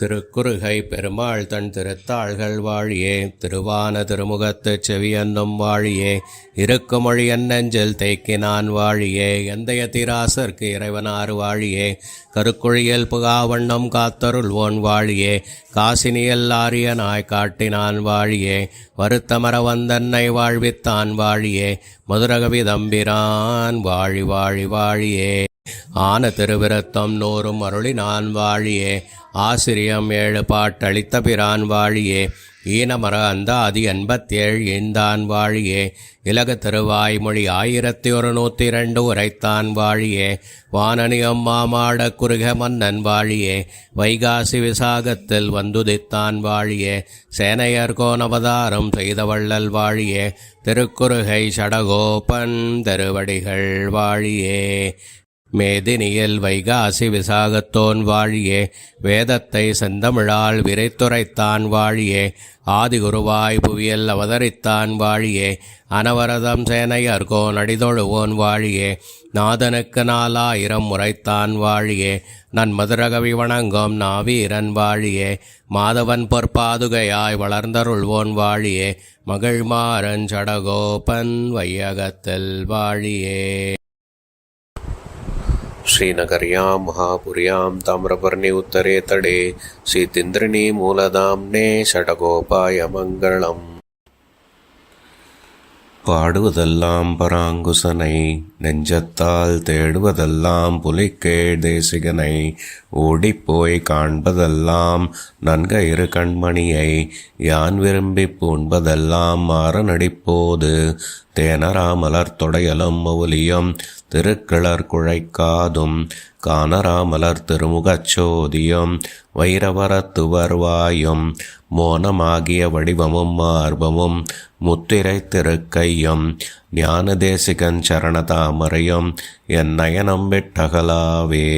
திருக்குறுகை பெருமாள் தன் திருத்தாள்கள் வாழியே திருவான திருமுகத்துச் செவியன்னும் வாழியே இருக்குமொழி நெஞ்சில் தேக்கினான் வாழியே எந்தைய திராசர்க்கு இறைவனார் வாழியே கருக்குழியில் புகாவண்ணம் காத்தருள்வோன் வாழியே காசினியல் ஆரியனாய் காட்டினான் வாழியே வருத்தமர வந்தன்னை வாழ்வித்தான் வாழியே மதுரகவி தம்பிரான் வாழி வாழி வாழியே. ஆன திருவிரத்தம் நூறும் அருளி நான் வாழியே. ஆசிரியம் ஏழு பாட்டளித்த பிரான் வாழியே. ஈனமர அந்த அதி எண்பத்தேழு ஈந்தான் வாழியே. இலக திருவாய்மொழி ஆயிரத்தி ஒரு நூற்றி ரெண்டு உரைத்தான் வாழியே. வானனியம் மாமாட குறுக மன்னன் வாழியே. வைகாசி விசாகத்தில் வந்துதித்தான் வாழியே. சேனையர் கோணவதாரம் செய்த வள்ளல் வாழியே. திருக்குறுகை சடகோபன் திருவடிகள் வாழியே. மேதினியில் வைகாசி விசாகத்தோன் வாழியே வேதத்தை செந்தமிழால் விரைத்துரைத்தான் வாழியே ஆதிகுருவாய் புவியல் அவதரித்தான் வாழியே அனவரதம் சேனையர்கோ நடிதொழுவோன் வாழியே நாதனுக்கு நாலாயிரம் முறைத்தான் வாழியே நன் மதுரகவி வணங்கும் நாவீரன் வாழியே மாதவன் பொற்பாதுகையாய் வளர்ந்தருள்வோன் வாழியே மகிழ்மாறன் சடகோபன் வையகத்தில் வாழியே. श्रीनगर्यां महापुर्यां ताम्रपर्णि उत्तरे तडे सीतीन्द्रिणी मूलधाम्ने षटकोपाय मङ्गलम् பாடுவதெல்லாம் பராங்குசனை நெஞ்சத்தால் தேடுவதெல்லாம் புலிக்கேள் தேசிகனை. ஓடிப்போய் காண்பதெல்லாம் நன்க இரு கண்மணியை. யான் விரும்பி பூண்பதெல்லாம் மாற நடிப்போது தேனராமலர் தொடையலும் மௌலியம் திருக்கிளர் குழைக்காதும். கானராமலர் திருமுகச்சோதியும் வைரவரத்துவர்வாயும் மோனமாகிய வடிவமும் மார்பமும் முத்திரை திருக்கையும். ஞானதேசிகன் சரணதாமரையும் என் நயனம் விட்டகலாவே.